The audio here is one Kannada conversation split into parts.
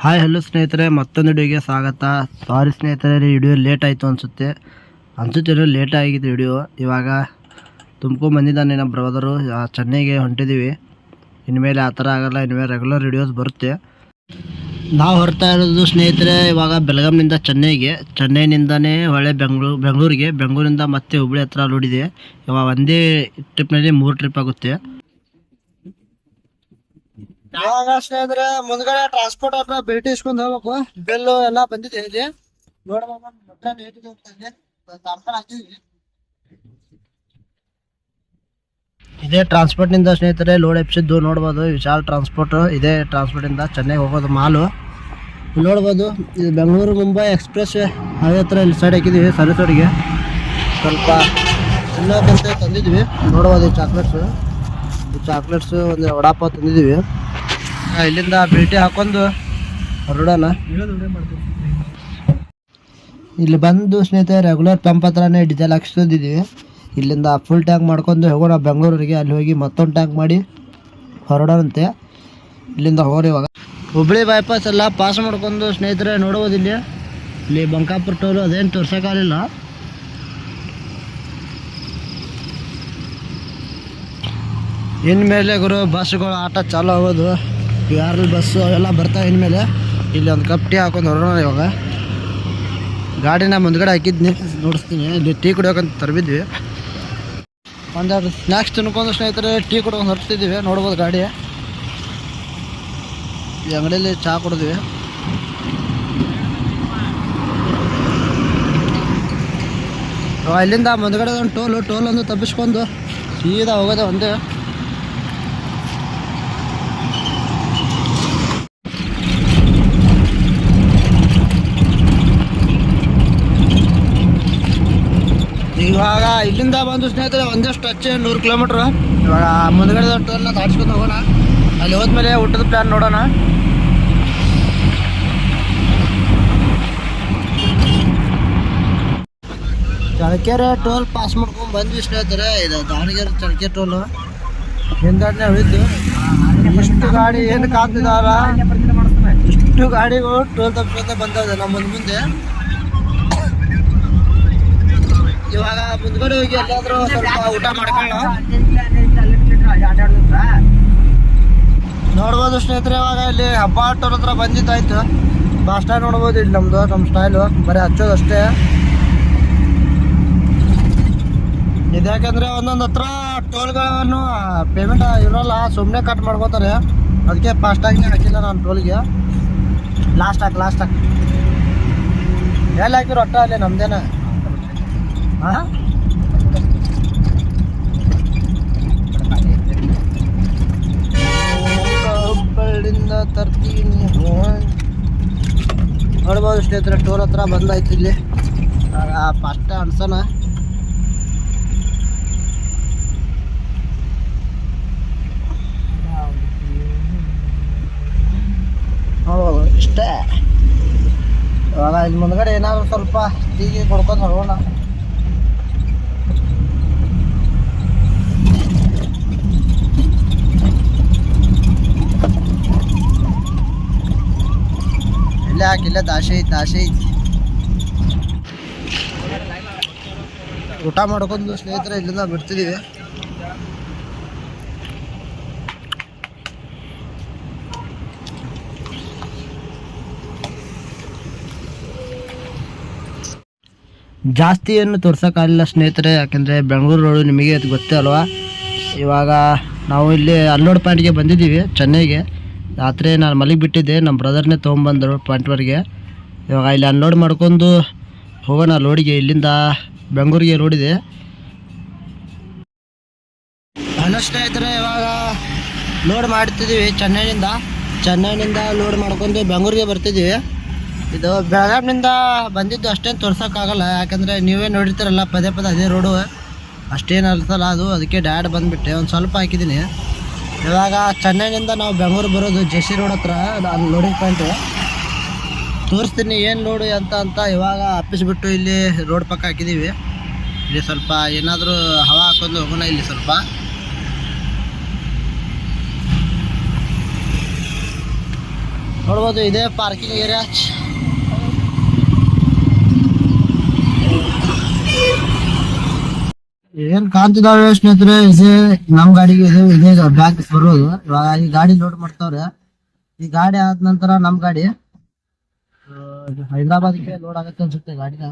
ಹಾಯ್ ಹಲೋ ಸ್ನೇಹಿತರೆ, ಮತ್ತೊಂದು ವಿಡಿಯೋಗೆ ಸ್ವಾಗತ. ಸಾರಿ ಸ್ನೇಹಿತರೆ ವಿಡಿಯೋ ಲೇಟ್ ಆಯಿತು ಅನಿಸುತ್ತೆ. ಅನಿಸುತ್ತೆ ಲೇಟ್ ಆಗಿದೆ ವಿಡಿಯೋ ಇವಾಗ ತುಮಕೂರು ಬಂದಿದ್ದಾನೆ ನಮ್ಮ ಬ್ರದರು ಚೆನ್ನೈಗೆ ಹೊಂಟಿದ್ದೀವಿ ಇನ್ಮೇಲೆ ಆ ಥರ ಆಗಲ್ಲ, ಇನ್ಮೇಲೆ ರೆಗ್ಯುಲರ್ ವಿಡಿಯೋಸ್ ಬರುತ್ತೆ. ನಾವು ಹೊರ್ತಾ ಇರೋದು ಸ್ನೇಹಿತರೆ, ಇವಾಗ ಬೆಳಗಾಂನಿಂದ ಚೆನ್ನೈಗೆ. ಚೆನ್ನೈನಿಂದನೇ ಹೊಳೆ ಬೆಂಗಳೂರು ಬೆಂಗಳೂರಿಗೆ. ಬೆಂಗಳೂರಿಂದ ಮತ್ತೆ ಹುಬ್ಳಿ ಹತ್ರ ನೋಡಿದೆ ಇವಾಗ ಒಂದೇ ಟ್ರಿಪ್ನಲ್ಲಿ ಮೂರು ಟ್ರಿಪ್ ಆಗುತ್ತೆ. ಸ್ನೇಹಿತರೆ ಮುಂದ್ಗಡೆ ಟ್ರಾನ್ಸ್ಪೋರ್ಟ್ ಅವ್ರನ್ನ ಭೇಟಿ ಇಸ್ಕೊಂಡ್ ಹೋಗ್ಬೇಕು. ಬೆಲ್ಲು ಎಲ್ಲ ಬಂದಿದೆ ಇಲ್ಲಿ. ಇದೆ. ಟ್ರಾನ್ಸ್ಪೋರ್ಟ್ನಿಂದ ಸ್ನೇಹಿತರೆ ಲೋಡ್ ಎಪ್ಸಿದ್ದು ನೋಡ್ಬೋದು. ವಿಶಾಲ್ ಟ್ರಾನ್ಸ್ಪೋರ್ಟ್ ಇದೇ ಟ್ರಾನ್ಸ್ಪೋರ್ಟ್ ಇಂದ ಚೆನ್ನೈಗೆ ಹೋಗೋದು ಮಾಲು. ನೋಡ್ಬೋದು, ಇದು ಬೆಂಗಳೂರು ಮುಂಬೈ ಎಕ್ಸ್ಪ್ರೆಸ್ ಅದೇ ಹತ್ರ ಇಲ್ಲಿ ಸೈಡ್ ಹಾಕಿದೀವಿ ಸರ್ವಿಸ್ ರೋಡ್ಗೆ ಸ್ವಲ್ಪ ತಿನ್ನೋಕಂತ ತಂದಿದ್ವಿ ನೋಡ್ಬೋದು ಚಾಕ್ಲೇಟ್ಸ್ ಚಾಕ್ಲೇಟ್ಸ್ ಒಂದು ವಡಾಪಾವ್ ತಂದಿದ್ದೀವಿ. ಇಲ್ಲಿಂದ ಭೇಟಿ ಹಾಕೊಂಡು ಹೊರಡೋಣ. ಇಲ್ಲಿ ಬಂದು ಸ್ನೇಹಿತರೆ ರೆಗ್ಯುಲರ್ ಪಂಪ್ ಹತ್ರನೇ ಡೀಸೆಲ್ ಹಾಕ್ಸ್ಕೊಂಡಿದ್ದೀವಿ ಇಲ್ಲಿಂದ ಫುಲ್ ಟ್ಯಾಂಕ್ ಮಾಡ್ಕೊಂಡು ಹೋಗೋಣ ಬೆಂಗಳೂರಿಗೆ. ಅಲ್ಲಿ ಹೋಗಿ ಮತ್ತೊಂದು ಟ್ಯಾಂಕ್ ಮಾಡಿ ಹೊರಡೋಣಂತೆ. ಇಲ್ಲಿಂದ ಹೋಗೋಣ ಇವಾಗ. ಹುಬ್ಳಿ ಬೈಪಾಸ್ ಎಲ್ಲ ಪಾಸ್ ಮಾಡ್ಕೊಂಡು ಸ್ನೇಹಿತರೆ, ನೋಡ್ಬೋದು ಇಲ್ಲಿ. ಇಲ್ಲಿ ಬಂಕಾಪುರ ಟೋಲು ಅದೇನು ತೋರ್ಸೋಕ್ಕಾಗಲಿಲ್ಲ. ಇನ್ಮೇಲೆ ಗುರು ಬಸ್ಗಳು ಆಟ ಚಾಲು ಆಗೋದು ಯಾರು ಬಸ್ಸು ಅವೆಲ್ಲ ಬರ್ತಾ ಇನ್ಮೇಲೆ ಇಲ್ಲಿ ಒಂದು ಕಪ್ ಟೀ ಹಾಕೊಂಡು ಹೊರಡೋಣ ಇವಾಗ. ಗಾಡಿನ ಮುಂದ್ಗಡೆ ಹಾಕಿದ್ನಿ, ನೋಡಿಸ್ತೀನಿ. ಇಲ್ಲಿ ಟೀ ಕುಡಿಯೋಕಂತ ತರಬಿದ್ವಿ. ಒಂದೆರಡು ಸ್ನ್ಯಾಕ್ಸ್ ತಿನ್ಕೊಂಡು ಸ್ನೇಹಿತರೆ, ಟೀ ಕುಡ್ಕೊಂಡು ಹೊರಡ್ತಿದ್ದೀವಿ. ನೋಡ್ಬೋದು ಗಾಡಿ. ಈ ಅಂಗಡಿಯಲ್ಲಿ ಚಹಾ ಕುಡಿದ್ವಿ. ಇಲ್ಲಿಂದ ಮುಂದ್ಗಡೆ ಒಂದು ಟೋಲು ಟೋಲ್ ಒಂದು ತಪ್ಪಿಸ್ಕೊಂಡು ಸೀದಾ ಹೋಗೋದೆ ಒಂದೇ. ಇವಾಗ ಇಲ್ಲಿಂದ ಬಂದು ಸ್ನೇಹಿತರೆ ಒಂದಷ್ಟು ಸ್ಟ್ರೆಚ್ ನೂರು ಕಿಲೋಮೀಟ್ರ್. ಇವಾಗ ಮುಂದ್ಗಡೆ ಟೋಲ್ನ ತಾಡ್ಸ್ಕೊಂಡು ಹೋಗೋಣ. ಅಲ್ಲಿ ಹೋದ್ಮೇಲೆ ಊಟದ ಪ್ಲ್ಯಾನ್ ನೋಡೋಣ. ಚಳಕೆರೆ ಟೋಲ್ ಪಾಸ್ ಮಾಡ್ಕೊಂಡು ಬಂದ್ವಿ ಸ್ನೇಹಿತರೆ. ಇದು ದಾವಣಗೆರೆ ಚಳಕೆ ಟೋಲ್ ಹಿಂದಡ್ನೆ ಉಳಿದು ಇಷ್ಟು ಗಾಡಿ ಏನು ಕಾಗ್ತಿದಾರ ಇಷ್ಟು ಗಾಡಿಗಳು ಟೋಲ್ ತಪ್ಪಿಸ್ಕೊಂತ ಬಂದವೆ ನಮ್ಮ ಮುಂದೆ. ಇವಾಗ ಮುಂದ್ಗಡೆ ಹೋಗಿ ಎಲ್ಲಾದ್ರೂ ಸ್ವಲ್ಪ ಊಟ ಮಾಡ್ಕೊಳ್ಳ ನೋಡ್ಬೋದು ಸ್ನೇಹಿತರೆ, ಇವಾಗ ಇಲ್ಲಿ ಹಬ್ಬ ಆಟೋರ್ ಹತ್ರ ಬಂದಿದ್ದಾಯ್ತು. ಬಸ್ ಸ್ಟ್ಯಾಂಡ್ ನೋಡ್ಬೋದು, ಇಲ್ಲಿ ನಮ್ದು ನಮ್ಮ ಸ್ಟೈಲು. ಬರೀ ಹಚ್ಚೋದು ಅಷ್ಟೇ. ಇದ್ಯಾಕಂದ್ರೆ ಒಂದೊಂದು ಹತ್ರ ಟೋಲ್ಗಳನ್ನು ಪೇಮೆಂಟ್ ಇರೋಲ್ಲ ಸುಮ್ಮನೆ ಕಟ್ ಮಾಡ್ಕೋತಾರೆ. ಅದಕ್ಕೆ ಫಾಸ್ಟಾಗಿ ಹಾಕಿಲ್ಲ ನಾನು ಟೋಲ್ಗೆ. ಲಾಸ್ಟ್ ಹಾಕಿ ಲಾಸ್ಟ್ ಹಾಕಿ. ಎಲ್ಲಿ ಹಾಕಿರೋ ಅಟ್ಟ ಅಲ್ಲಿ ನಮ್ದೇನ. ಹಾಂ? ಹುಬ್ಬಳ್ಳಿಂದ ತರ್ತೀನಿ ನೋಡ್ಬೋದು ಸ್ನೇಹಿತರೆ, ಟೋಲ್ ಹತ್ರ ಬಂದಾಯ್ತು ಇಲ್ಲಿ. ಫಸ್ಟ್ ಅನ್ಸೋಣ. ನೋಡ್ಬೋದು, ಇಷ್ಟೇ. ಇವಾಗ ಇಲ್ಲಿ ಮುಂದ್ಗಡೆ ಏನಾದ್ರು ಸ್ವಲ್ಪ ಟೀಗೆ ಕೊಡ್ಕೊಂಡು ಹೊರಗೋಣ ಇಲ್ಲೇ ಹಾಕಿ ಇಲ್ಲೇ ದಾಸೆ ಐತ್ ದಾಸೆ ಐತಿ. ಊಟ ಮಾಡ್ಕೊಂಡು ಸ್ನೇಹಿತರೆ, ಇಲ್ಲಿಂದ ಬಿಡ್ತಿದೀವಿ. ಜಾಸ್ತಿ ಏನು ತೋರ್ಸೋಕ್ಕಾಗಲಿಲ್ಲ ಸ್ನೇಹಿತರೆ, ಯಾಕೆಂದರೆ ಬೆಂಗಳೂರು ರೋಡು ನಿಮಗೆ ಅದು ಗೊತ್ತೇ ಅಲ್ವಾ? ಇವಾಗ ನಾವು ಇಲ್ಲಿ ಅನ್ಲೋಡ್ ಪಾಯಿಂಟ್ಗೆ ಬಂದಿದ್ದೀವಿ, ಚೆನ್ನೈಗೆ. ರಾತ್ರಿ ನಾನು ಮಲಗಿ ಬಿಟ್ಟಿದ್ದೆ ನಮ್ಮ ಬ್ರದರ್ನೇ ತೊಗೊಂಬಂದರು ಪಾಂಟ್ವರ್ಗೆ ಇವಾಗ ಇಲ್ಲಿ ಅನ್ಲೋಡ್ ಮಾಡ್ಕೊಂಡು ಹೋಗೋಣ ಲೋಡಿಗೆ ಇಲ್ಲಿಂದ ಬೆಂಗಳೂರಿಗೆ ಲೋಡಿದೆ ಹಲೋ ಸ್ನೇಹಿತರೆ, ಇವಾಗ ಲೋಡ್ ಮಾಡ್ತಿದ್ದೀವಿ ಚೆನ್ನೈನಿಂದ. ಚೆನ್ನೈನಿಂದ ಲೋಡ್ ಮಾಡ್ಕೊಂಡು ಬೆಂಗಳೂರಿಗೆ ಬರ್ತಿದ್ದೀವಿ. ಇದು ಬೆಳಗಾವಿನಿಂದ ಬಂದಿದ್ದು ಅಷ್ಟೇನು ತೋರ್ಸೋಕ್ಕಾಗಲ್ಲ. ಯಾಕಂದರೆ ನೀವೇ ನೋಡಿರ್ತೀರಲ್ಲ, ಪದೇ ಪದೇ ಅದೇ ರೋಡು ಅಷ್ಟೇನು ಅಲ್ಸಲ್ಲ ಅದು. ಅದಕ್ಕೆ ಡ್ಯಾಡ್ ಬಂದುಬಿಟ್ಟೆ. ಒಂದು ಸ್ವಲ್ಪ ಹಾಕಿದ್ದೀನಿ. ಇವಾಗ ಚೆನ್ನೈನಿಂದ ನಾವು ಬೆಂಗಳೂರು ಬರೋದು ಜೆಸಿ ರೋಡ್ ಹತ್ರ ನಾನು ಲೋಡಿಂಗ್ ಪಾಯಿಂಟ್ ತೋರಿಸ್ತೀನಿ ಏನು ಲೋಡು ಅಂತ ಅಂತ ಇವಾಗ ಬಿಟ್ಟು ಇಲ್ಲಿ ರೋಡ್ ಪಕ್ಕ ಹಾಕಿದ್ದೀವಿ ಇಲ್ಲಿ ಸ್ವಲ್ಪ ಏನಾದರೂ ಹವಾ ಹಾಕೊಂಡು ಹೋಗೋಣ ಇಲ್ಲಿ ಸ್ವಲ್ಪ. ನೋಡ್ಬೋದು ಇದೇ ಪಾರ್ಕಿಂಗ್ ಏರಿಯಾ ಏನ್ ಕಾಣ್ತಿದಾವೆ ಸ್ನೇಹಿತರೆ? ಇದೇ ನಮ್ ಗಾಡಿಗೆ ಇದು, ಇದೇ ಬ್ಯಾಗ್ ಬರೋದು. ಇವಾಗ ಈ ಗಾಡಿ ಲೋಡ್ ಮಾಡ್ತಾವ್ರೆ. ಈ ಗಾಡಿ ಆದ ನಂತರ ನಮ್ ಗಾಡಿ ಹೈದ್ರಾಬಾದ್ಗೆ ಲೋಡ್ ಆಗತ್ತೆ ಅನ್ಸುತ್ತೆ ಗಾಡಿನ.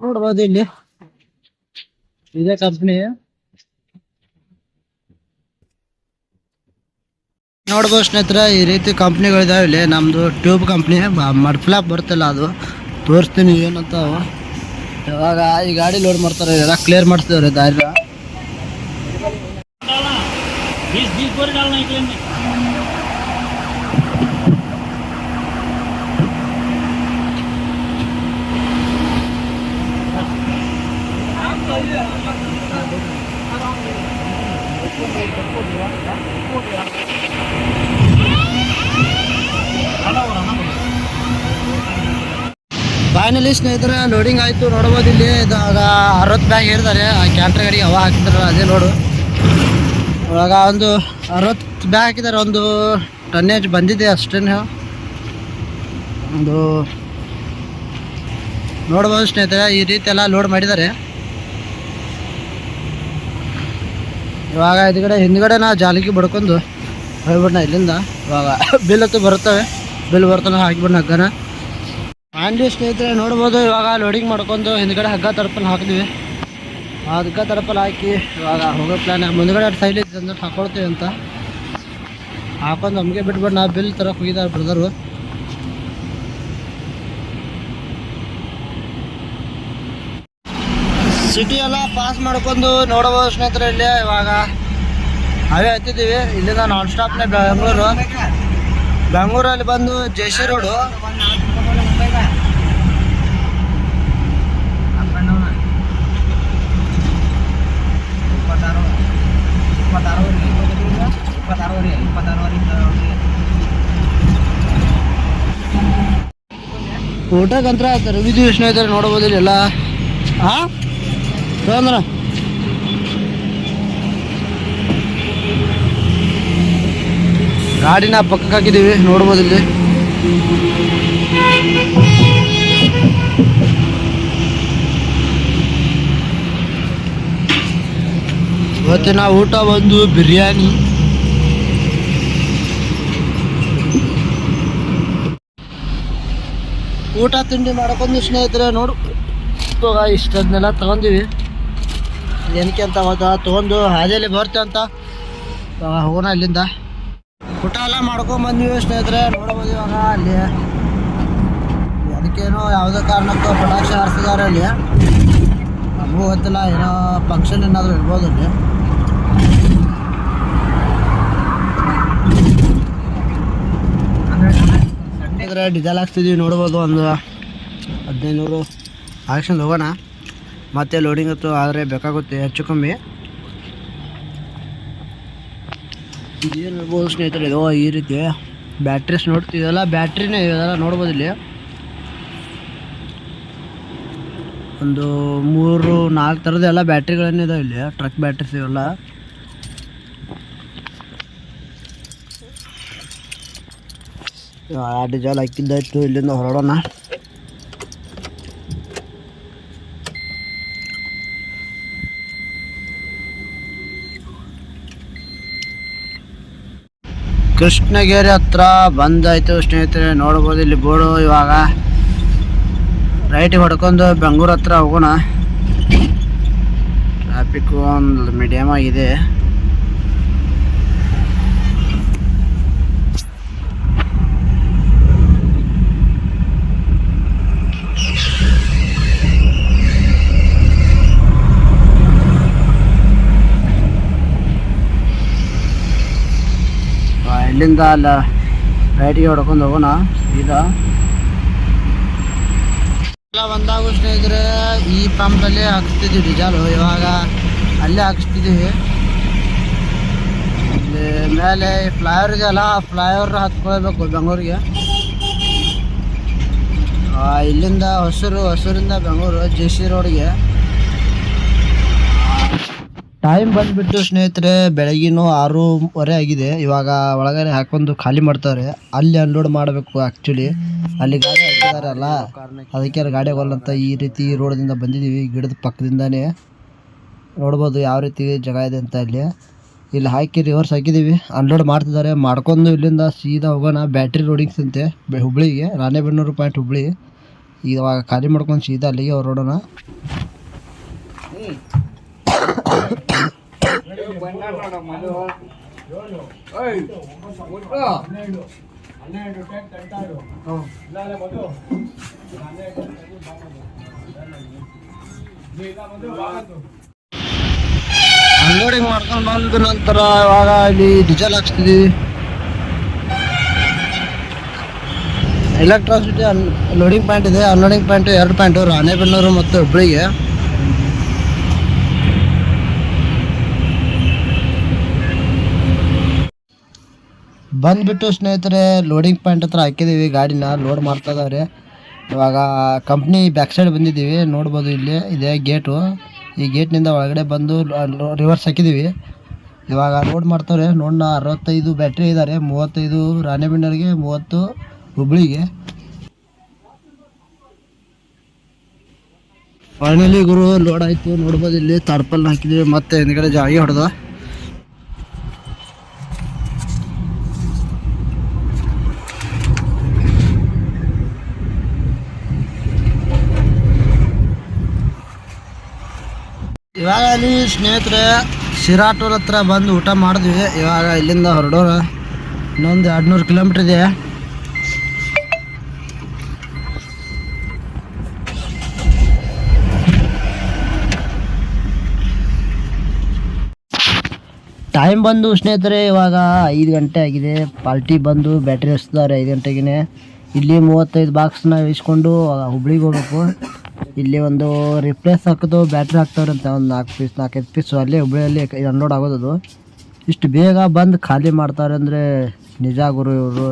ನೋಡ್ಬೋದು ಇಲ್ಲಿ. ಇದೇ ಕಂಪ್ನಿ ನೋಡ್ಬೋದು ಸ್ನೇಹಿತರೆ, ಈ ರೀತಿ ಕಂಪ್ನಿಗಳಿದಾವೆ ಇಲ್ಲಿ. ನಮ್ದು ಟ್ಯೂಬ್ ಕಂಪ್ನಿ ಮಡ್ಫ್ಲಾಪ್ ಬರ್ತಿಲ್ಲ ಅದು. ತೋರಿಸ್ತೀನಿ ಏನಂತ ಇವಾಗ ಈ ಗಾಡಿ ಲೋಡ್ ಮಾಡ್ತಾರೆ ಎಲ್ಲ ಕ್ಲಿಯರ್ ಮಾಡ್ತಿದ್ದಾರೆ ದಾರಿ ಫೈನಲಿ ಸ್ನೇಹಿತರೆ ಲೋಡಿಂಗ್ ಆಯ್ತು, ನೋಡ್ಬೋದು ಇಲ್ಲಿ. ಅರವತ್ತು ಬ್ಯಾಗ್ ಇರ್ತಾರೆ ಆ ಕ್ಯಾಂಟ್ರ್ ಗಾಡಿ ಅವ ಹಾಕಿದ್ರು ಅದೇ ನೋಡು. ಇವಾಗ ಒಂದು ಅರವತ್ತು ಬ್ಯಾಗ್ ಹಾಕಿದ್ದಾರೆ. ಒಂದು ಟನ್ನೇಜ್ ಬಂದಿದೆ ಅಷ್ಟೇ ಒಂದು ನೋಡ್ಬೋದು ಸ್ನೇಹಿತರೆ, ಈ ರೀತಿ ಎಲ್ಲ ಲೋಡ್ ಮಾಡಿದ್ದಾರೆ. ಇವಾಗ ಇದ್ಗಡೆ ಹಿಂದ್ಗಡೆ ನಾ ಜಾಲಿಗೆ ಬಡ್ಕೊಂಡು ಹೋಗ್ಬಿಡ್ನ ಇಲ್ಲಿಂದ. ಇವಾಗ ಬಿಲ್ ಅಂತೂ ಬರುತ್ತವೆ. ಬಿಲ್ ಬರ್ತಾನೆ ಹಾಕಿಬಿಡ್ನ ಹಗ್ಗನ ಆಂಡಿ ಸ್ನೇಹಿತರೆ, ನೋಡ್ಬೋದು, ಇವಾಗ ಲೋಡಿಂಗ್ ಮಾಡ್ಕೊಂಡು ಹಿಂದ್ಗಡೆ ಹಗ್ಗ ತಡಪಲ್ಲಿ ಹಾಕಿದ್ವಿ. ಆ ಹಗ್ಗ ತಡಪಲ್ಲಿ ಹಾಕಿ ಇವಾಗ ಹೋಗೋ ಪ್ಲಾನ್ ಮುಂದ್ಗಡೆ ಇತ್ತು ಅಂದ್ರೆ ಹಾಕೊಳ್ತೀವಿ ಅಂತ. ಹಾಕೊಂಡು ನಮಗೆ ಬಿಟ್ಬಿಟ್ಟು ನಾವು ಬಿಲ್ ತರಕ್ಕೆ ಹೋಗಿದ್ದಾರೆ ಬ್ರದರು ಸಿಟಿ ಎಲ್ಲ ಪಾಸ್ ಮಾಡ್ಕೊಂಡು ನೋಡಬಹುದು ಸ್ನೇಹಿತರೆ ಇಲ್ಲಿ ಇವಾಗ. ಅವೇ ಹತ್ತಿದ್ದೀವಿ. ಇಲ್ಲಿಂದ ನಾನ್ ಸ್ಟಾಪ್ನೇ ಬೆಂಗಳೂರು ಬೆಂಗಳೂರಲ್ಲಿ ಬಂದು ಜೇಸಿ ರೋಡು ಊಟಕ್ಕಂತ್ರ ರವಿದ್ವಿ ವಿಷ್ಣು ನೋಡ್ಬೋದು ನೋಡಬಹುದಿಲ್ಲ ಎಲ್ಲ. ಹಾಂ ತೊಂದ್ರ ಗಾಡಿನ ಪಕ್ಕಕ್ಕೆ ಹಾಕಿದ್ದೀವಿ ನೋಡ್ಬೋದು ಇಲ್ಲಿ. ಇವತ್ತಿನ ಊಟ ಬಂದು ಬಿರಿಯಾನಿ. ಊಟ ತಿಂಡಿ ಮಾಡ್ಕೊಂಡು ಸ್ನೇಹಿತರೆ ನೋಡು. ಇವಾಗ ಇಷ್ಟದನ್ನೆಲ್ಲ ತಗೊಂಡಿವಿ. ಏನಕ್ಕೆ ಅಂತ ಹೋದ ತಗೊಂಡು ಹಾದಿಯಲ್ಲಿ ಇವಾಗ ಹೋಗೋಣ ಇಲ್ಲಿಂದ. ಊಟ ಎಲ್ಲ ಮಾಡ್ಕೊಂಡ್ ಬಂದ್ವಿ ಸ್ನೇಹಿತರೆ, ನೋಡ್ಬೋದು ಇವಾಗ ಅಲ್ಲಿ. ಅದಕ್ಕೇನೋ ಯಾವುದೇ ಕಾರಣಕ್ಕೂ ಪಟಾಕ್ಷಿ ಹಾರಿಸಿದಾರೆ ಅಲ್ಲಿ. ನಮಗೂ ಗೊತ್ತಿಲ್ಲ, ಏನೋ ಫಂಕ್ಷನ್ ಏನಾದರೂ ಇರ್ಬೋದು ಅಲ್ಲಿ. ಇದ್ರೆ ಡಿಸೇಲ್ ಹಾಕ್ತಿದ್ವಿ ನೋಡ್ಬೋದು ಒಂದು ಹದಿನೈದು ನೂರು. ಹಾಕ್ಸ್ಕೊಂಡು ಹೋಗೋಣ. ಮತ್ತೆ ಲೋಡಿಂಗ್ ಹತ್ತು ಆದರೆ ಬೇಕಾಗುತ್ತೆ ಹೆಚ್ಚು ಕಮ್ಮಿ. ಇದೇನು ಹೇಳ್ಬೋದು ಸ್ನೇಹಿತರೆ ಇದು ಈ ರೀತಿ. ಬ್ಯಾಟ್ರೀಸ್ ನೋಡ್ತಿದೆಲ್ಲ ಬ್ಯಾಟ್ರಿನೇ ಇದೆಲ್ಲ ನೋಡ್ಬೋದು ಇಲ್ಲಿ. ಒಂದು ಮೂರು, ನಾಲ್ಕು ಥರದ ಎಲ್ಲ ಬ್ಯಾಟ್ರಿಗಳೇನಿದೆ ಇಲ್ಲಿ. ಟ್ರಕ್ ಬ್ಯಾಟ್ರೀಸ್ ಇವೆಲ್ಲ. ಆ ಡೀಸೆಲ್ ಹಾಕಿದ್ದಾಯ್ತು, ಇಲ್ಲಿಂದ ಹೊರಡೋಣ. ಕೃಷ್ಣಗಿರಿ ಹತ್ರ ಬಂದಾಯ್ತು ಸ್ನೇಹಿತರೆ, ನೋಡ್ಬೋದು ಇಲ್ಲಿ ಬೋರ್ಡು ಇವಾಗ. ರೈಟ್ ಹೊಡ್ಕೊಂಡು ಬೆಂಗಳೂರು ಹತ್ರ ಹೋಗೋಣ. ಟ್ರಾಫಿಕ್ ಒಂದು ಮೀಡಿಯಮ್ ಆಗಿದೆ ಆ, ಇಲ್ಲಿಂದ ಅಲ್ಲ ರೈಟಿಗೆ ಹೊಡ್ಕೊಂಡು ಹೋಗೋಣ. ಈಗ ಎಲ್ಲ ಬಂದಾಗ ಸ್ನೇಹಿತರೆ, ಈ ಪಂಪಲ್ಲಿ ಹಾಕಿಸ್ತಿದ್ವಿ ಡಿಜಾಲು ಇವಾಗ ಅಲ್ಲೇ ಹಾಕಿಸ್ತಿದ್ದೀವಿ. ಇಲ್ಲಿ ಮೇಲೆ ಫ್ಲೈಓವರ್ಗೆ ಇದೆಯಲ್ಲ ಫ್ಲೈಓವರ್ ಹತ್ಕೊಳ್ಬೇಕು ಬೆಂಗಳೂರಿಗೆ. ಇಲ್ಲಿಂದ ಹೊಸೂರು, ಹೊಸೂರಿಂದ ಬೆಂಗಳೂರು, ಜೆ ಸಿ ರೋಡ್ಗೆ. ಟೈಮ್ ಬಂದ್ಬಿಟ್ಟು ಸ್ನೇಹಿತರೆ, ಬೆಳಗಿನ ಆರೂವರೆ ಆಗಿದೆ. ಇವಾಗ ಒಳಗಡೆ ಹಾಕೊಂಡು ಖಾಲಿ ಮಾಡ್ತಾರೆ. ಅಲ್ಲಿ ಅನ್ಲೋಡ್ ಮಾಡಬೇಕು ಆ್ಯಕ್ಚುಲಿ ಅಲ್ಲಿ ಗಾಡಿ ಹಾಕಿದಾರಲ್ಲ, ಅದಕ್ಕೆ ಗಾಡಿ ಹೋಗಲ್ಲಂತ ಈ ರೀತಿ ರೋಡ್ದಿಂದ ಬಂದಿದ್ದೀವಿ, ಗಿಡದ ಪಕ್ಕದಿಂದನೇ. ನೋಡ್ಬೋದು ಯಾವ ರೀತಿ ಜಾಗ ಇದೆ ಅಂತ ಇಲ್ಲಿ. ಇಲ್ಲಿ ಹಾಕಿ ರಿವರ್ಸ್ ಹಾಕಿದ್ದೀವಿ. ಅನ್ಲೋಡ್ ಮಾಡ್ತಿದ್ದಾರೆ. ಮಾಡ್ಕೊಂಡು ಇಲ್ಲಿಂದ ಸೀದಾ ಹೋಗೋಣ. ಬ್ಯಾಟ್ರಿ ರೋಡಿಂಗ್ಸ್ ಅಂತೆ ಹುಬ್ಳಿಗೆ. ರಾಣೆಬೆನ್ನೂರು ಪಾಯಿಂಟ್ ಹುಬ್ಳಿ. ಇವಾಗ ಖಾಲಿ ಮಾಡ್ಕೊಂಡು ಸೀದಾ ಅಲ್ಲಿಗೆ ಹೊರಡೋಣ. ಅನ್ಲೋಡಿಂಗ್ ಮಾಡ್ಕೊಂಡು ಬಂದ ನಂತರ ಇವಾಗ ಇಲ್ಲಿ ಡೀಸೆಲ್ ಹಾಕ್ಸ್ತಿದ್ದೀವಿ ಎಲೆಕ್ಟ್ರಾಸಿಟಿ ಅನ್ ಲೋಡಿಂಗ್ ಪ್ಯಾಂಟ್ ಇದೆ. ಅನ್ಲೋಡಿಂಗ್ ಪ್ಯಾಂಟ್ ಎರಡು ಪಾಯಿಂಟು ರಾಣೆಬೆನ್ನೂರು ಮತ್ತು ಹುಬ್ಳಿಗೆ. ಬಂದ್ಬಿಟ್ಟು ಸ್ನೇಹಿತರೆ ಲೋಡಿಂಗ್ ಪಾಯಿಂಟ್ ಹತ್ರ ಹಾಕಿದ್ದೀವಿ ಗಾಡಿನ ಲೋಡ್ ಮಾಡ್ತಾ ಇದ್ದಾರೆ ಇವಾಗ ಕಂಪ್ನಿ ಬ್ಯಾಕ್ ಸೈಡ್ ಬಂದಿದ್ದೀವಿ, ನೋಡ್ಬೋದು ಇಲ್ಲಿ, ಇದೆ ಗೇಟು ಈ ಗೇಟ್ನಿಂದ ಒಳಗಡೆ ಬಂದು ರಿವರ್ಸ್ ಹಾಕಿದ್ದೀವಿ ಇವಾಗ ಲೋಡ್ ಮಾಡ್ತಾವ್ರೆ ನೋಡೋಣ ಅರವತ್ತೈದು ಬ್ಯಾಟ್ರಿ ಇದ್ದಾರೆ ಮೂವತ್ತೈದು ರಾಣೆಬೆನ್ನೂರಿಗೆ, ಮೂವತ್ತು ಹುಬ್ಳಿಗೆ. ಫೈನಲಿ ಗುರು ಲೋಡ್ ಆಯಿತು, ನೋಡ್ಬೋದು ಇಲ್ಲಿ, ತಾರ್ಪಲ್ ಹಾಕಿದ್ದೀವಿ ಮತ್ತೆ ಹಿಂದ್ಗಡೆ ಜಾಗಿ ಹೊಡೆದ. ಅಲ್ಲಿ ಸ್ನೇಹಿತರೆ ಶಿರಾಟೂರ್ ಹತ್ರ ಬಂದು ಊಟ ಮಾಡಿದ್ವಿ. ಇವಾಗ ಇಲ್ಲಿಂದ ಹೊರಡೋಣ ಇನ್ನೊಂದು ಎರಡು ನೂರು ಕಿಲೋಮೀಟ್ರ್ ಇದೆ. ಟೈಮ್ ಬಂದು ಸ್ನೇಹಿತರೆ, ಇವಾಗ ಐದು ಗಂಟೆ ಆಗಿದೆ. ಪಾರ್ಟಿ ಬಂದು ಬ್ಯಾಟ್ರಿ ಹಚ್ತಿದ್ದಾರೆ ಐದು ಗಂಟೆಗೆ ಇಲ್ಲಿ ಮೂವತ್ತೈದು ಬಾಕ್ಸ್ನ ಇಸ್ಕೊಂಡು ಹುಬ್ಳಿಗೆ ಹೋಗ್ಬೇಕು. ಇಲ್ಲಿ ಒಂದು ರಿಪ್ಲೇಸ್ ಹಾಕೋದು ಬ್ಯಾಟ್ರಿ ಅಂತ ಒಂದು ನಾಲ್ಕು ಪೀಸ್ ನಾಲ್ಕೈದು ಪೀಸು ಅಲ್ಲೇ ಹುಬ್ಳಿಯಲ್ಲಿ ಅನ್ಲೋಡ್ ಆಗೋದು ಇಷ್ಟು ಬೇಗ ಬಂದು ಖಾಲಿ ಮಾಡ್ತಾರೆ ಅಂದರೆ ನಿಜ ಗುರು ಇವರು.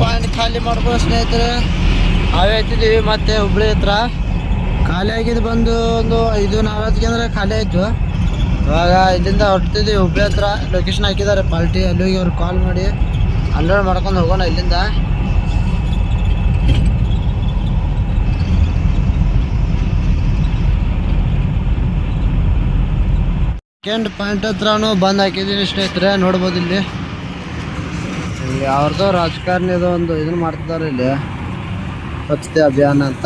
ಪಾಯಿಂಟ್ ಖಾಲಿ ಮಾಡ್ಬೋದು ಸ್ನೇಹಿತರೆ. ನಾವೇ ಐತಿದ್ದೀವಿ ಮತ್ತೆ ಹುಬ್ಬಳ್ಳಿ ಹತ್ರ. ಖಾಲಿ ಆಗಿದ್ದು ಬಂದು ಒಂದು ಐದು ನಾಲ್ಕು ಅಂದರೆ ಖಾಲಿ ಆಯಿತು. ಇವಾಗ ಇಲ್ಲಿಂದ ಹೊರಟಿದ್ದೀವಿ ಹುಬ್ಳಿ ಹತ್ರ. ಲೊಕೇಶನ್ ಹಾಕಿದ್ದಾರೆ ಪಾರ್ಟಿ ಅಲ್ಲಿ ಹೋಗಿ ಅವ್ರು ಕಾಲ್ ಮಾಡಿ. ಅನ್ಲೋಡ್ ಮಾಡ್ಕೊಂಡು ಹೋಗೋಣ ಇಲ್ಲಿಂದ. ಸೆಕೆಂಡ್ ಪಾಯಿಂಟ್ ಹತ್ರನೂ ಬಂದ್ ಹಾಕಿದೀನಿ ಸ್ನೇಹಿತರೆ, ನೋಡ್ಬೋದು ಇಲ್ಲಿ. ಇಲ್ಲಿ ಅವ್ರದ್ದು ರಾಜಕಾರಣಿದ ಒಂದು ಇದನ್ನ ಮಾಡ್ತಿದ್ದಾರೆ ಇಲ್ಲಿ. ಸ್ವಚ್ಛತೆ ಅಭಿಯಾನ ಅಂತ.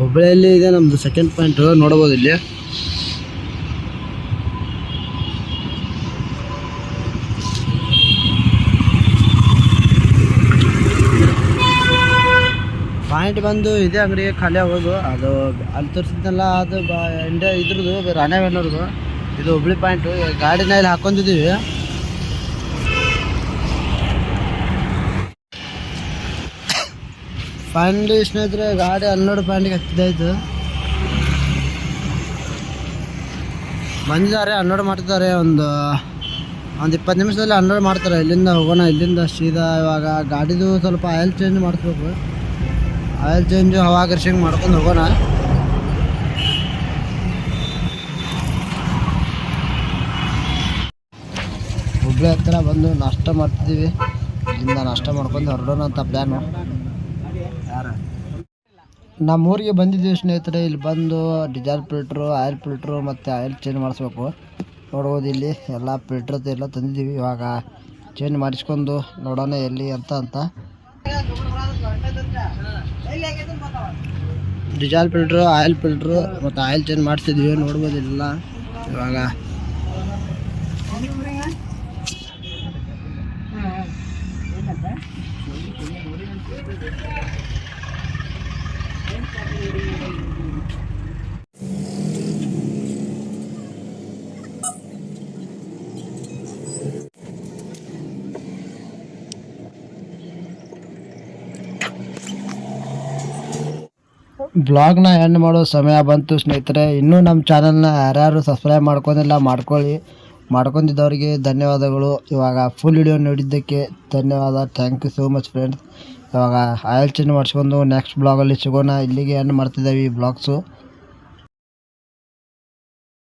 ಹುಬ್ಬಳ್ಳಿಯಲ್ಲಿ ಇದೆ ನಮ್ದು ಸೆಕೆಂಡ್ ಪಾಯಿಂಟ್ ನೋಡ್ಬೋದು ಇಲ್ಲಿ. ಪಾಯಿಂಟ್ ಬಂದು ಇದೇ ಅಂಗಡಿಗೆ ಖಾಲಿ ಆಗೋದು. ಅದು ಅಲ್ಲಿ ತೋರಿಸಿದ್ನಲ್ಲ, ಅದು ಬ, ಇಂಡಿಯಾ ಇದ್ರದ್ದು, ರಾಣೆಬೆನ್ನೂರ್ದು. ಇದು ಹುಬ್ಳಿ ಪಾಯಿಂಟು. ಗಾಡಿನ ಇಲ್ಲಿ ಹಾಕೊಂಡಿದ್ದೀವಿ. ಫೈನಲಿ ಸ್ನೇಹಿತರೆ, ಗಾಡಿ ಹನ್ನೆರಡು ಪಾಯಿಂಟ್ಗೆ ಹತ್ತಿದ್ದಾಯ್ತು ಬಂದಿದ್ದಾರೆ, ಹನ್ನೆರಡು ಮಾಡ್ತಿದ್ದಾರೆ. ಒಂದು ಒಂದು ಇಪ್ಪತ್ತು ನಿಮಿಷದಲ್ಲಿ ಹನ್ನೆರಡು ಮಾಡ್ತಾರೆ. ಇಲ್ಲಿಂದ ಹೋಗೋಣ, ಇಲ್ಲಿಂದ ಸೀದಾ ಇವಾಗ ಗಾಡಿದು ಸ್ವಲ್ಪ ಆಯಿಲ್ ಚೇಂಜ್ ಮಾಡಿಸ್ಬೇಕು. ಆಯಿಲ್ ಚೇಂಜ್ ಹವಾ ಮಾಡ್ಕೊಂಡು ಹೋಗೋಣ. ಹುಬ್ಳಿ ಹತ್ತಿರ ಬಂದು ನಾಷ್ಟ ಮಾಡ್ತಿದ್ದೀವಿ. ಇಲ್ಲಿಂದ ನಾಷ್ಟ ಮಾಡ್ಕೊಂಡು ಹೊರಡೋಣ ಅಂತ ಪ್ಲ್ಯಾನು ನಮ್ಮ ಊರಿಗೆ ಬಂದಿದ್ದೀವಿ ಸ್ನೇಹಿತರೆ. ಇಲ್ಲಿ ಬಂದು ಡಿಜಲ್ ಫಿಲ್ಟ್ರು ಆಯಿಲ್ ಫಿಲ್ಟ್ರು ಮತ್ತು ಆಯಿಲ್ ಚೇಂಜ್ ಮಾಡಿಸ್ಬೇಕು. ನೋಡ್ಬೋದು ಇಲ್ಲಿ ಎಲ್ಲ ಫಿಲ್ಟ್ರದ್ದು ಎಲ್ಲ ತಂದಿದ್ದೀವಿ. ಇವಾಗ ಚೇಂಜ್ ಮಾಡಿಸ್ಕೊಂಡು ನೋಡೋಣ ಎಲ್ಲಿ ಅಂತ ಅಂತ. ಡೀಸೆಲ್ ಫಿಲ್ಟ್ರು ಆಯಿಲ್ ಫಿಲ್ಟ್ರು ಮತ್ತು ಆಯಿಲ್ ಚೇಂಜ್ ಮಾಡಿಸಿದ್ವಿ ನೋಡ್ಬೋದಿಲ್ಲ ಇವಾಗ. ಬ್ಲಾಗ್ನ ಎಂಡ್ ಮಾಡೋ ಸಮಯ ಬಂತು ಸ್ನೇಹಿತರೆ. ಇನ್ನೂ ನಮ್ಮ ಚಾನಲ್ನ ಯಾರ್ಯಾರು ಸಬ್ಸ್ಕ್ರೈಬ್ ಮಾಡ್ಕೊಂಡಿಲ್ಲ, ಮಾಡ್ಕೊಳ್ಳಿ. ಮಾಡ್ಕೊಂಡಿದ್ದವರಿಗೆ ಧನ್ಯವಾದಗಳು. ಇವಾಗ ಫುಲ್ ವಿಡಿಯೋ ನೋಡಿದ್ದಕ್ಕೆ ಧನ್ಯವಾದ. Thank you so much friends ಇವಾಗ ಆಯಿಲ್ ಚೇಂಜ್ ಮಾಡಿಸ್ಕೊಂಡು ನೆಕ್ಸ್ಟ್ ಬ್ಲಾಗಲ್ಲಿ ಸಿಗೋಣ. ಇಲ್ಲಿಗೆ ಎಂಡ್ ಮಾಡ್ತಿದ್ದೇವೆ ಈ ಬ್ಲಾಗ್ಸು